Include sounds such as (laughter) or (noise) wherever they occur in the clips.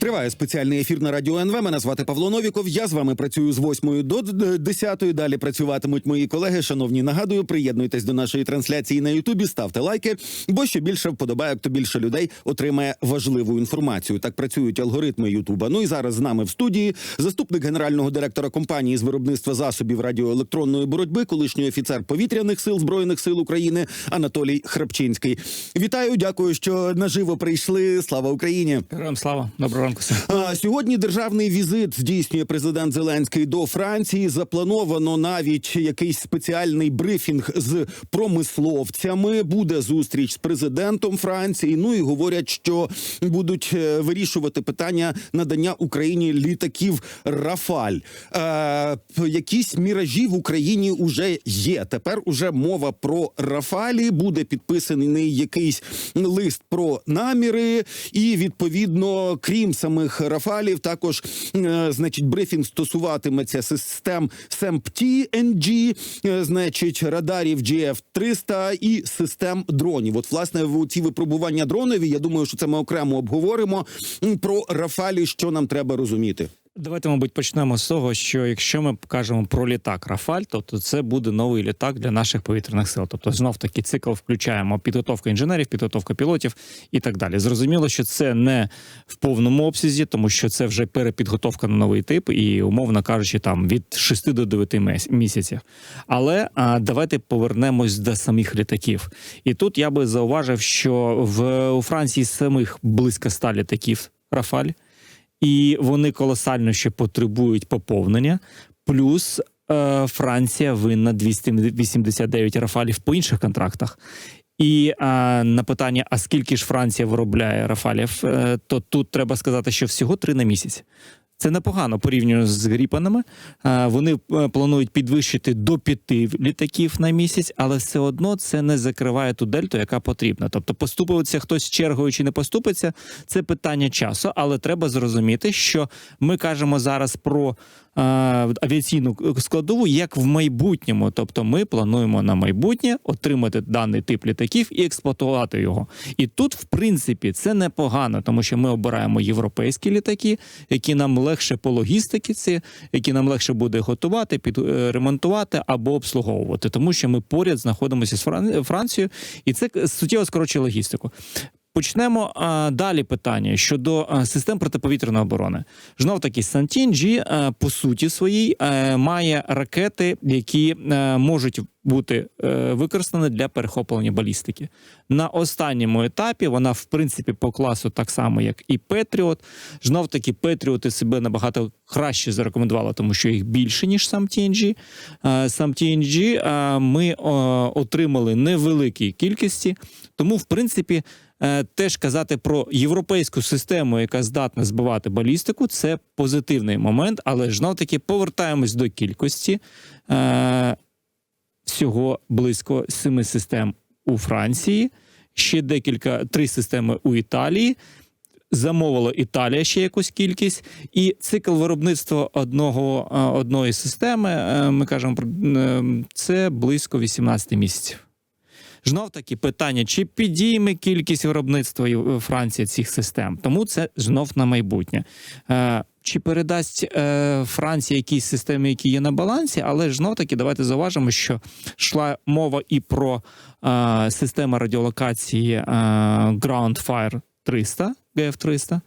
Триває спеціальний ефір на радіо НВ. Мене звати Павло Новіков. Я з вами працюю з 8 до 10. Далі працюватимуть мої колеги. Шановні, нагадую, приєднуйтесь до нашої трансляції на Ютубі, ставте лайки, бо що більше вподобайок, то більше людей отримає важливу інформацію. Так працюють алгоритми Ютуба. Ну і зараз з нами в студії заступник генерального директора компанії з виробництва засобів радіоелектронної боротьби, колишній офіцер повітряних сил збройних сил України Анатолій Храпчинський. Вітаю, дякую, що наживо прийшли. Слава Україні! Героям слава, доброго ранку. (laughs) Сьогодні державний візит здійснює президент Зеленський до Франції. Заплановано навіть якийсь спеціальний брифінг з промисловцями. Буде зустріч з президентом Франції. Ну і говорять, що будуть е, вирішувати питання надання Україні літаків Рафаль. Е, якісь міражі в Україні вже є. Тепер уже мова про Рафалі. Буде підписаний якийсь лист про наміри, і відповідно, крім самих Рафалів, також е, значить брифінг стосуватиметься систем е, значить радарів GF-300 і систем дронів. От власне в ці випробування дронові. Я думаю, що це ми окремо обговоримо про Рафалі, що нам треба розуміти. Давайте, мабуть, почнемо з того, що якщо ми кажемо про літак Рафаль, тобто це буде новий літак для наших повітряних сил. Тобто, знов таки цикл включаємо підготовка інженерів, підготовка пілотів і так далі. Зрозуміло, що це не в повному обсязі, тому що це вже перепідготовка на новий тип, і умовно кажучи, там від 6 до 9 мес- місяців. Але а, давайте повернемось до самих літаків. І тут я би зауважив, що в у Франції самих близько ста літаків Рафаль і вони колосально ще потребують поповнення. Плюс е, Франція винна 289 рафалів по інших контрактах. І е, на питання: а скільки ж Франція виробляє рафалів, е, то тут треба сказати, що всього три на місяць. Це непогано порівняно з гріпанами. Вони е, планують підвищити до п'яти літаків на місяць, але все одно це не закриває ту дельту, яка потрібна. Тобто, поступиться хтось чергою чи не поступиться, це питання часу. Але треба зрозуміти, що ми кажемо зараз про авіаційну складову як в майбутньому. Тобто, ми плануємо на майбутнє отримати даний тип літаків і експлуатувати його. І тут, в принципі, це непогано, тому що ми обираємо європейські літаки, які нам легше по логістиці, які нам легше буде готувати, під е, ремонтувати або обслуговувати, тому що ми поряд знаходимося з Фран- Францією, і це суттєво скорочує логістику. Почнемо а, далі питання щодо а, систем протиповітряної оборони. Знов таки Сантінджі по суті своїй а, має ракети, які а, можуть бути е, використані для перехоплення балістики. На останньому етапі вона, в принципі, по класу так само, як і Петріот. Знов таки, Петріоти себе набагато краще зарекомендували, тому що їх більше, ніж сам TNG. Е, Сам TNG е, ми отримали невеликій кількості, тому, в принципі, теж казати про європейську систему, яка здатна збивати балістику, це позитивний момент, але ж таки повертаємось до кількості. Всього близько семи систем у Франції, ще декілька три системи у Італії. Замовила Італія ще якусь кількість, і цикл виробництва одного е, одної системи, е, ми кажемо про е, це близько 18 місяців. Знов таки питання: чи підійме кількість виробництва Єв- Франція цих систем? Тому це знов на майбутнє. Е, Чи передасть е, Франція якісь системи, які є на балансі, але ж знов таки давайте зауважимо, що йшла мова і про е, систему радіолокації е, Ground Fire 300, GF300.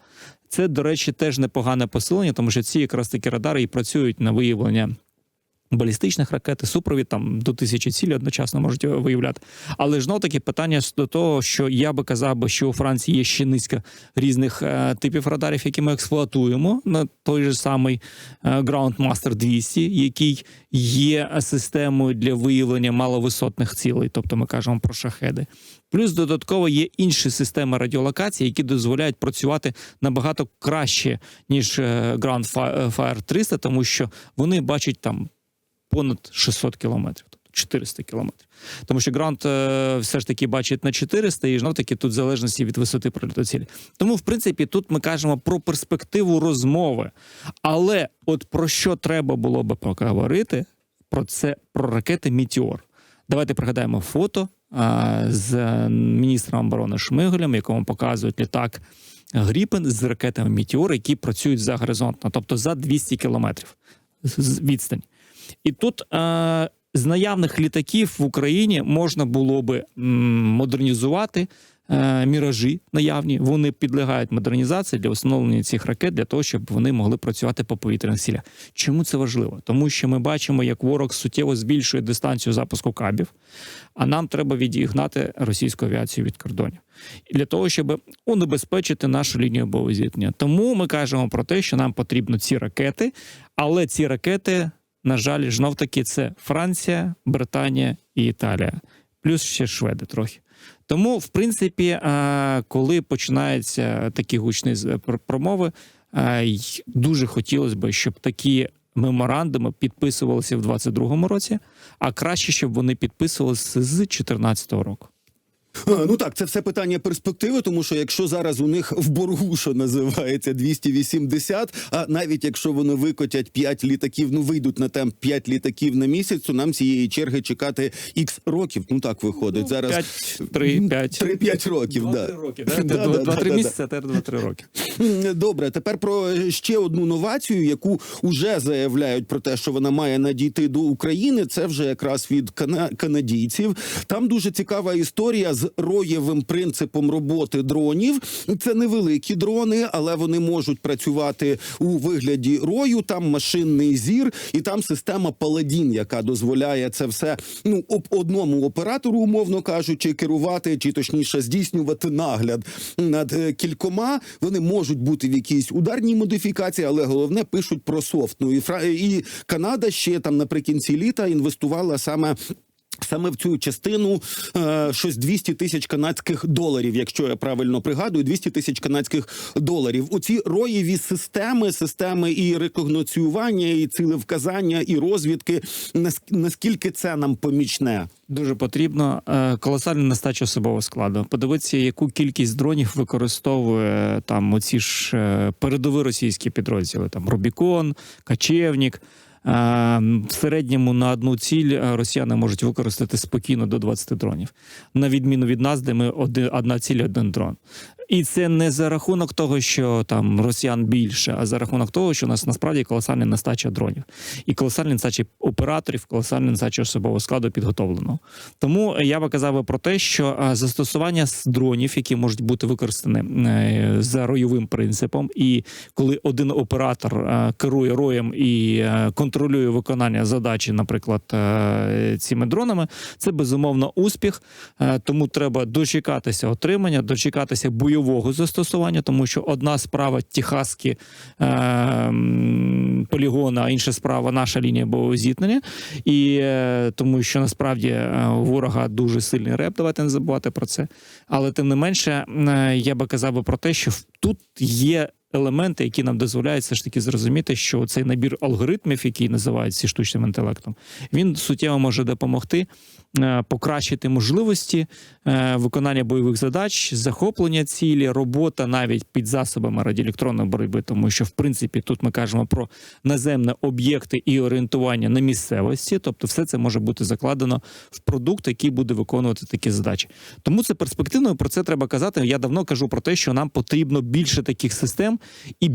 Це, до речі, теж непогане посилення, тому що ці якраз такі радари і працюють на виявлення балістичних ракет, супровід там до тисячі цілей одночасно можуть виявляти. Але ж таки питання до того, що я би казав би, що у Франції є ще низка різних е, типів радарів, які ми експлуатуємо на той же самий е, Groundmaster 200, який є системою для виявлення маловисотних цілей, тобто ми кажемо про шахеди. Плюс додатково є інші системи радіолокації, які дозволяють працювати набагато краще, ніж е, Ground Fire 300, тому що вони бачать там понад 600 кілометрів, тобто 400 кілометрів. Тому що Грант е, все ж таки бачить на 400, і знов таки тут в залежності від висоти прольоту цілі. Тому, в принципі, тут ми кажемо про перспективу розмови. Але от про що треба було би поговорити, про це про ракети Мітіор. Давайте пригадаємо фото а, з міністром оборони Шмигалем, якому показують літак Гріпен з ракетами Мітіор, які працюють за горизонтно, тобто за 200 кілометрів відстань. І тут е, з наявних літаків в Україні можна було би модернізувати е, міражі наявні. Вони підлягають модернізації для встановлення цих ракет для того, щоб вони могли працювати по повітряних цілях. Чому це важливо? Тому що ми бачимо, як ворог суттєво збільшує дистанцію запуску кабів, а нам треба відігнати російську авіацію від кордонів. Для того, щоб унебезпечити нашу лінію зіткнення. Тому ми кажемо про те, що нам потрібно ці ракети, але ці ракети, на жаль, знов таки це Франція, Британія і Італія, плюс ще шведи трохи. Тому, в принципі, коли починаються такі гучні промови, дуже хотілося б, щоб такі меморандуми підписувалися в 2022 році, а краще, щоб вони підписувалися з 2014 року. Ну так, це все питання перспективи, тому що якщо зараз у них в боргу, що називається 280, а навіть якщо вони викотять 5 літаків, ну вийдуть на темп 5 літаків на місяць, то нам цієї черги чекати ікс років. Ну так виходить. Зараз 5, 3, 5. 3-5 років. Да. роки, Да, (laughs) да, да, 2-3 да. місяці, а тепер 2-3 роки. Добре, тепер про ще одну новацію, яку вже заявляють про те, що вона має надійти до України. Це вже якраз від кана- канадійців. Там дуже цікава історія з роєвим принципом роботи дронів. Це невеликі дрони, але вони можуть працювати у вигляді рою. Там машинний зір, і там система Паладін, яка дозволяє це все ну об одному оператору, умовно кажучи, керувати чи точніше здійснювати нагляд над е, кількома. Вони можуть бути в якійсь ударній модифікації, але головне пишуть про софт. Ну і Фра... і Канада ще там наприкінці літа інвестувала саме. Саме в цю частину е, щось 200 тисяч канадських доларів, якщо я правильно пригадую, 200 тисяч канадських доларів. У ці роєві системи, системи і рекогноціювання, і цілевказання, і розвідки. Наскільки це нам помічне? Дуже потрібно Е, колосальна нестача особового складу. Подивитися, яку кількість дронів використовує там оці ж е, передові російські підрозділи, там Рубікон, Качевнік. В середньому на одну ціль е, росіяни можуть використати спокійно до 20 дронів, на відміну від нас, де ми один, одна ціль, один дрон. І це не за рахунок того, що там росіян більше, а за рахунок того, що у нас насправді колосальна нестача дронів і колосальна нестача операторів, колосальна нестача особового складу підготовленого. Тому я би казав би про те, що застосування дронів, які можуть бути використані е, за ройовим принципом, і коли один оператор е, керує роєм і е, контролює виконання задачі, наприклад, цими дронами, це безумовно успіх. Тому треба дочекатися отримання, дочекатися бойового застосування, тому що одна справа техаські е, м, полігони, а інша справа наша лінія бойового зіткнення. І е, тому що насправді е, у ворога дуже сильний реп, давайте не забувати про це. Але тим не менше, е, я би казав би про те, що тут є. Елементи, які нам дозволяють все ж таки зрозуміти, що цей набір алгоритмів, який називаються штучним інтелектом, він суттєво може допомогти е, покращити можливості е, виконання бойових задач, захоплення цілі, робота навіть під засобами радіоелектронної боротьби, тому що в принципі тут ми кажемо про наземні об'єкти і орієнтування на місцевості, тобто все це може бути закладено в продукт, який буде виконувати такі задачі. Тому це перспективно. Про це треба казати. Я давно кажу про те, що нам потрібно більше таких систем, і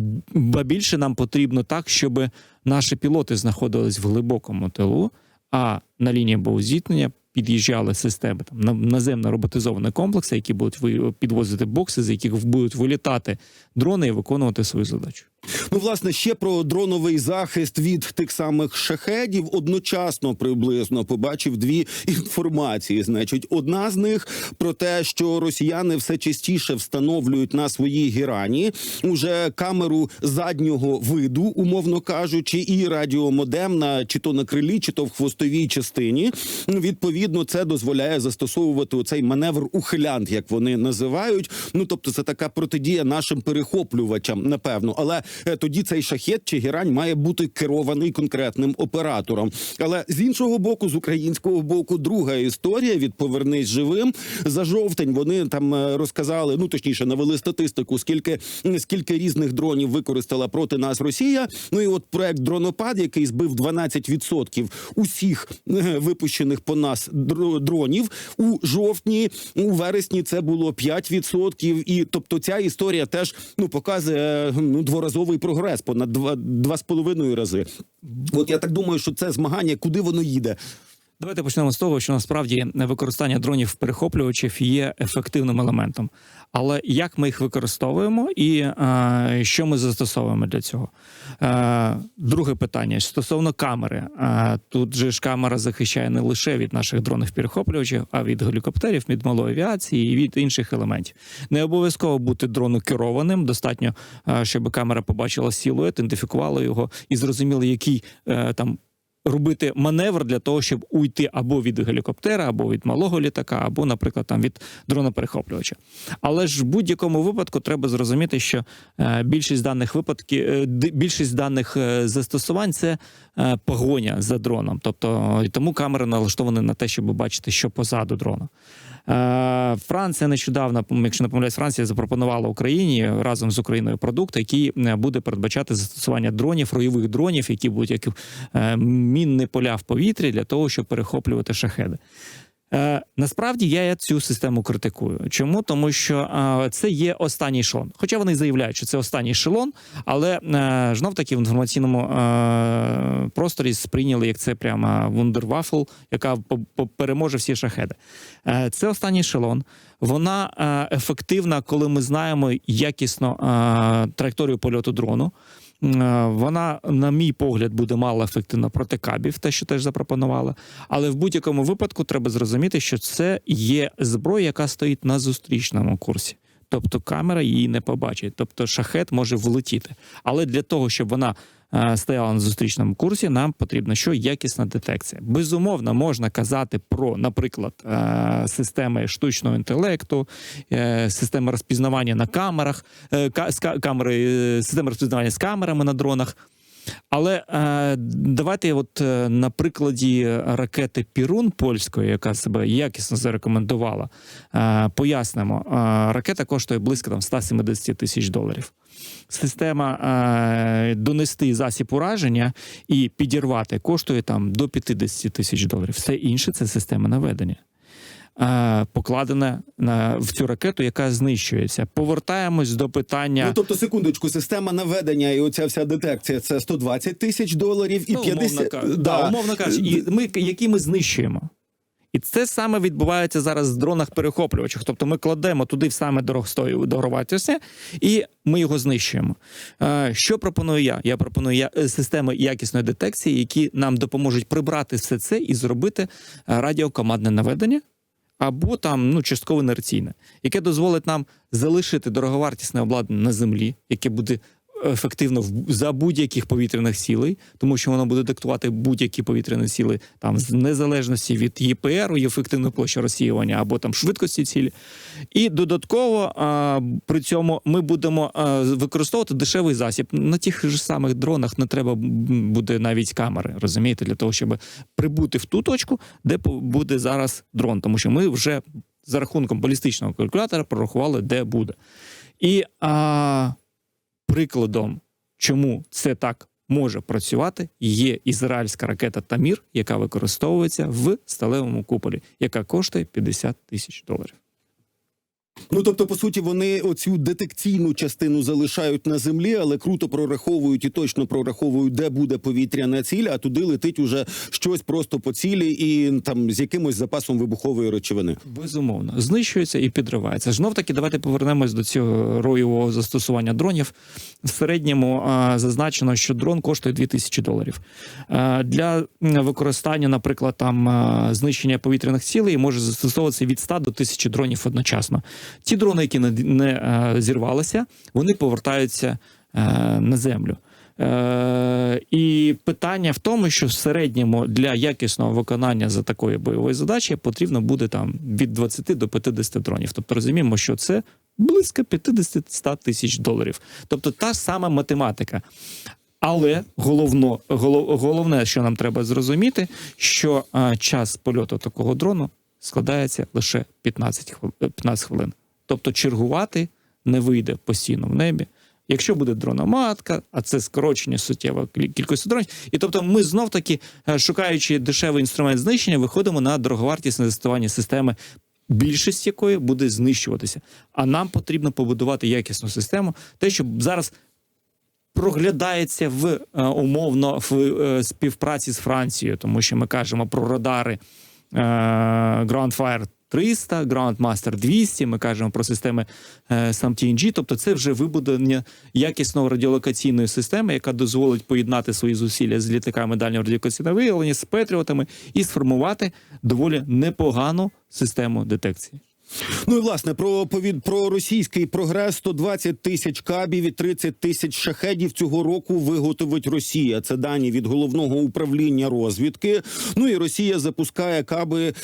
більше нам потрібно так, щоб наші пілоти знаходились в глибокому тилу, а на лінії боузіткнення під'їжджали системи там на- наземно роботизовані комплекси, які будуть підвозити бокси, з яких будуть вилітати дрони і виконувати свою задачу. Ну, власне, ще про дроновий захист від тих самих шахедів. Одночасно приблизно побачив дві інформації. Значить, одна з них про те, що росіяни все частіше встановлюють на своїй гірані уже камеру заднього виду, умовно кажучи, і радіомодем на чи то на крилі, чи то в хвостовій частині. Ну, Відповідно, це дозволяє застосовувати оцей маневр ухилянт, як вони називають. Ну тобто, це така протидія нашим перехоплювачам, напевно. Але тоді цей шахет чи герань має бути керований конкретним оператором. Але з іншого боку, з українського боку, друга історія від повернись живим за жовтень. Вони там е, розказали, ну точніше, навели статистику, скільки скільки різних дронів використала проти нас Росія. Ну і от проект дронопад, який збив 12% усіх е, випущених по нас дро- дронів у жовтні, у вересні це було 5%. І тобто ця історія теж ну показує е, ну дворазовий прогрес, понад два, два з половиною рази. От я так думаю, що це змагання, куди воно їде. Давайте почнемо з того, що насправді використання дронів перехоплювачів є ефективним елементом. Але як ми їх використовуємо і е, що ми застосовуємо для цього? Е, друге питання стосовно камери. Е, тут же ж камера захищає не лише від наших дронів перехоплювачів, а від гелікоптерів, від малої авіації і від інших елементів. Не обов'язково бути дрону керованим. Достатньо, е, щоб камера побачила силует, ідентифікувала його і зрозуміла, який е, там робити маневр для того, щоб уйти або від гелікоптера, або від малого літака, або, наприклад, там від дрона перехоплювача. Але ж в будь-якому випадку треба зрозуміти, що е, більшість даних випадків, е, більшість даних е, застосувань це погоня за дроном. Тобто тому камери налаштовані на те, щоб бачити, що позаду дрона. Е, Франція нещодавно, якщо не помиляюсь, Франція запропонувала Україні разом з Україною продукт, який е, буде передбачати застосування дронів, ройових дронів, які будуть як е, мінні поля в повітрі для того, щоб перехоплювати шахеди. Е, насправді я цю систему критикую. Чому? Тому що е, це є останній ешелон. Хоча вони заявляють, що це останній ешелон, але е, знов таки в інформаційному е, просторі сприйняли як це прямо вундервафл, яка переможе всі шахеди. Е, це останній ешелон. Вона е, ефективна, коли ми знаємо якісно е, траєкторію польоту дрону. Е, Вона, на мій погляд, буде мало ефективна проти кабів, те, що теж запропонувала. Але в будь-якому випадку треба зрозуміти, що це є зброя, яка стоїть на зустрічному курсі. Тобто камера її не побачить, тобто шахет може влетіти. Але для того, щоб вона е, стояла на зустрічному курсі, нам потрібна що якісна детекція. Безумовно, можна казати про, наприклад, е, системи штучного інтелекту, е, системи розпізнавання на камерах, камери, системи розпізнавання з камерами на дронах. Але е, давайте, от е, на прикладі ракети Пірун польської, яка себе якісно зарекомендувала, е, пояснимо. Ракета коштує близько там 170 тисяч доларів. Система е, донести засіб ураження і підірвати коштує там до 50 тисяч доларів. Все інше це система наведення. Е, покладена на в цю ракету, яка знищується. Повертаємось до питання. Ну тобто, секундочку, система наведення і оця вся детекція це 120 тисяч доларів і Ну, 50... умовно, кажучи, да. умовно кажучи, і ми, які ми знищуємо. І це саме відбувається зараз в дронах перехоплювачах. Тобто ми кладемо туди в саме дорогстою дорогуватися, і ми його знищуємо. Е, Що пропоную я? Я пропоную я е, системи якісної детекції, які нам допоможуть прибрати все це і зробити е, радіокомандне наведення. Або там ну частково інерційне, яке дозволить нам залишити дороговартісне обладнання на землі, яке буде ефективно в- за будь-яких повітряних цілей, тому що воно буде диктувати будь-які повітряні сили там з незалежності від ЄПР, ефективної площі розсіювання або там швидкості цілі. І додатково а, при цьому ми будемо а, використовувати дешевий засіб. На тих ж самих дронах не треба буде навіть камери, розумієте, для того, щоб прибути в ту точку, де буде зараз дрон, тому що ми вже за рахунком балістичного калькулятора прорахували, де буде. І а, прикладом, чому це так може працювати, є ізраїльська ракета Тамір, яка використовується в сталевому куполі, яка коштує 50 тисяч доларів. Ну тобто, по суті, вони оцю детекційну частину залишають на землі, але круто прораховують і точно прораховують, де буде повітряна ціль, а туди летить уже щось просто по цілі і там з якимось запасом вибухової речовини. Безумовно, знищується і підривається. Знов таки, давайте повернемось до цього роєвого застосування дронів. В середньому а, зазначено, що дрон коштує 2000 доларів. А, для використання, наприклад, там знищення повітряних цілей може застосовуватися від 100 до 1000 дронів одночасно. Ті дрони, які не, не а, зірвалися, вони повертаються а, на землю. Е, і питання в тому, що в середньому для якісного виконання за такої бойової задачі потрібно буде там від 20 до 50 дронів. Тобто розуміємо, що це близько 50-100 тисяч доларів. Тобто та сама математика. Але головно, голов, головне, що нам треба зрозуміти, що а, час польоту такого дрону складається лише 15 хвилин, 15 хвилин. Тобто чергувати не вийде постійно в небі. Якщо буде дрономатка, а це скорочення суттєво кіль- кількості дронів. І тобто ми знов таки, е, шукаючи дешевий інструмент знищення, виходимо на дороговартісне застосування системи, більшість якої буде знищуватися. А нам потрібно побудувати якісну систему, те, щоб зараз проглядається в е, умовно в е, співпраці з Францією, тому що ми кажемо про радари Groundfire 300, Grandmaster 200, ми кажемо про системи е, SAM-TNG, тобто це вже вибудування якісно радіолокаційної системи, яка дозволить поєднати свої зусилля з літаками дальнього радіолокаційного виявлення, з Петріотами і сформувати доволі непогану систему детекції. Ну і власне про повід про російський прогрес 120 тисяч кабів і 30 тисяч шахедів цього року виготовить Росія. Це дані від головного управління розвідки. Ну і Росія запускає каби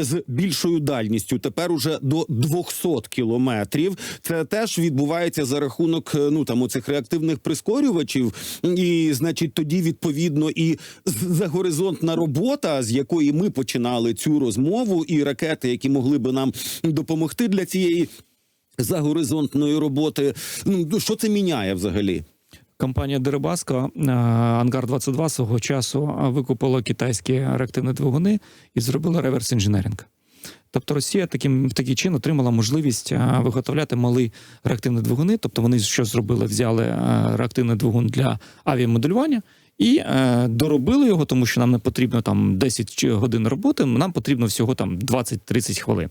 з більшою дальністю. Тепер уже до 200 кілометрів. Це теж відбувається за рахунок е, ну там оцих реактивних прискорювачів. І значить, тоді відповідно і загоризонтна робота, з якої ми починали цю розмову, і ракети, які могли би нам допомогти для цієї загоризонтної роботи. Ну що це міняє взагалі? Компанія Дерибаска е, Ангар 22 свого часу е, викупила китайські реактивні двигуни і зробила реверс інженеринг. Тобто Росія таким такий чин отримала можливість е, виготовляти малі реактивні двигуни. Тобто вони що зробили? Взяли реактивний двигун для авіамоделювання і доробили його, тому що нам не потрібно там 10 годин роботи, нам потрібно всього там 20-30 хвилин.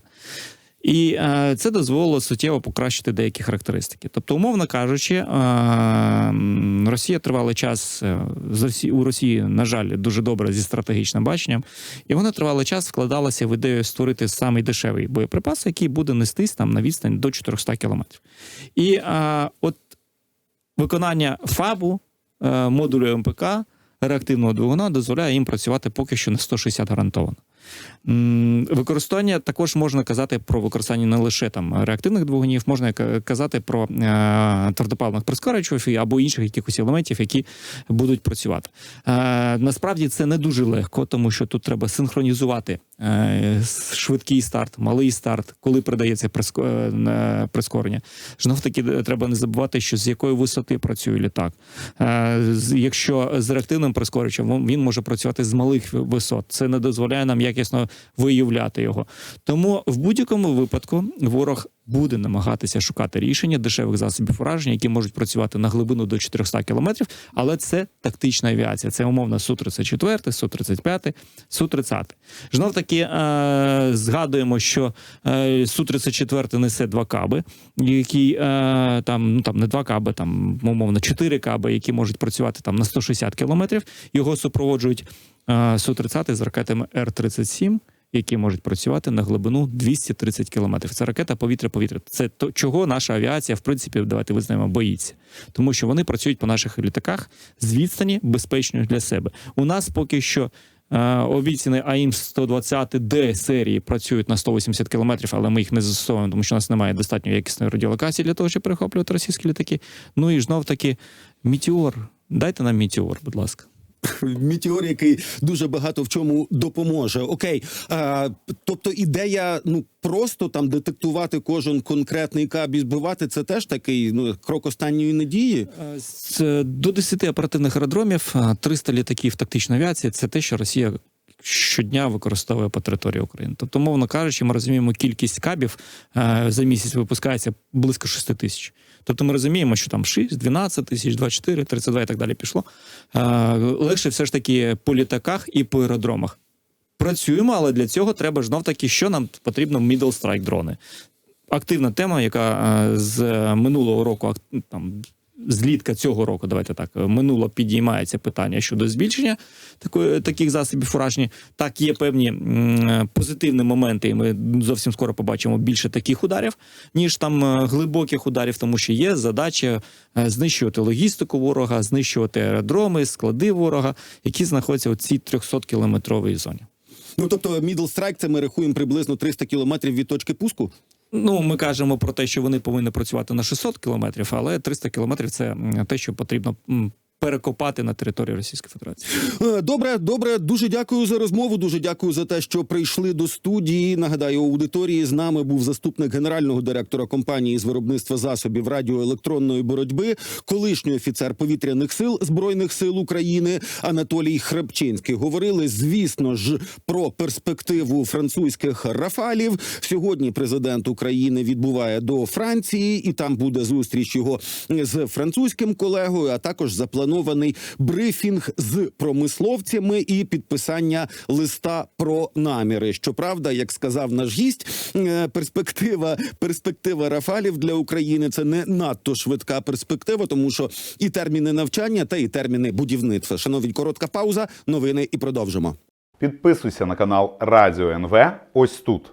І е, це дозволило суттєво покращити деякі характеристики. Тобто, умовно кажучи, е, Росія тривалий час е, з Росі- у Росії, на жаль, дуже добре зі стратегічним баченням, і вона тривалий час вкладалася в ідею створити самий дешевий боєприпас, який буде нестись там на відстань до 400 кілометрів. І е, от виконання ФАБу, е, модулю МПК, реактивного двигуна дозволяє їм працювати поки що на 160 гарантовано. Використання також можна казати про використання не лише там реактивних двигунів, можна казати про е, твердопаливних прискорювачів або інших якихось елементів, які будуть працювати. Е, насправді це не дуже легко, тому що тут треба синхронізувати е, швидкий старт, малий старт, коли на прискорення. Знов таки треба не забувати, що з якої висоти працює літак. Якщо з реактивним прискорювачем він- може працювати з малих висот, це не дозволяє нам якісно виявляти його. Тому в будь-якому випадку ворог буде намагатися шукати рішення дешевих засобів ураження, які можуть працювати на глибину до 400 кілометрів, але це тактична авіація. Це умовно Су-34, Су-35, Су-30. Знов таки е, згадуємо, що е, Су-34 несе два каби, які е, там, ну там не два каби, там умовно чотири каби, які можуть працювати там на 160 кілометрів. Його супроводжують е, Су-30 з ракетами Р-37, які можуть працювати на глибину 230 кілометрів. Це ракета повітря-повітря. Це то, чого наша авіація, в принципі, давайте визнаємо, боїться, тому що вони працюють по наших літаках з відстані безпечної для себе. У нас поки що. е, Обіцяні АІМ 120 Д серії працюють на 180 кілометрів, але ми їх не застосовуємо, тому що у нас немає достатньо якісної радіолокації для того, щоб перехоплювати російські літаки. Ну і знов таки, Мітеор. Дайте нам Мітеор, будь ласка. (laughs) Мітеор, який дуже багато в чому допоможе. Окей, а, тобто ідея, ну просто там детектувати кожен конкретний каб і збивати, це теж такий ну крок останньої надії. Е, До 10 оперативних аеродромів, е, 300 літаків тактичної авіації це те, що Росія щодня використовує по території України. Тобто, мовно кажучи, ми розуміємо, кількість кабів е, за місяць випускається близько 6 тисяч. Тобто ми розуміємо, що там 6, 12 тисяч, 24, 32 і так далі пішло. Е, Легше все ж таки по літаках і по аеродромах. Працюємо, але для цього треба знов таки, що нам потрібно middle strike дрони. Активна тема, яка е, з минулого року, там, злітка цього року, давайте так, минуло підіймається питання щодо збільшення такої, таких засобів ураження. Так, є певні м, позитивні моменти, і ми зовсім скоро побачимо більше таких ударів, ніж там е, глибоких ударів, тому що є задача е, знищувати логістику ворога, знищувати аеродроми, склади ворога, які знаходяться у цій 300-кілометровій зоні. Ну тобто, middle strike – це ми рахуємо приблизно 300 кілометрів від точки пуску. Ну, ми кажемо про те, що вони повинні працювати на 600 кілометрів, але 300 кілометрів це те, що потрібно перекопати на території Російської Федерації. Е, Добре, добре. Дуже дякую за розмову. Дуже дякую за те, що прийшли до студії. Нагадаю, аудиторії з нами був заступник генерального директора компанії з виробництва засобів радіоелектронної боротьби, колишній офіцер повітряних сил збройних сил України Анатолій Хребчинський. Говорили, звісно ж, про перспективу французьких рафалів. Сьогодні президент України відбуває до Франції, і там буде зустріч його з французьким колегою, а також запланований брифінг з промисловцями і підписання листа про наміри. Щоправда, як сказав наш гість, е, перспектива перспектива Рафалів для України це не надто швидка перспектива, тому що і терміни навчання, та і терміни будівництва. Шановні, коротка пауза, новини і продовжимо. Підписуйся на канал Радіо НВ ось тут.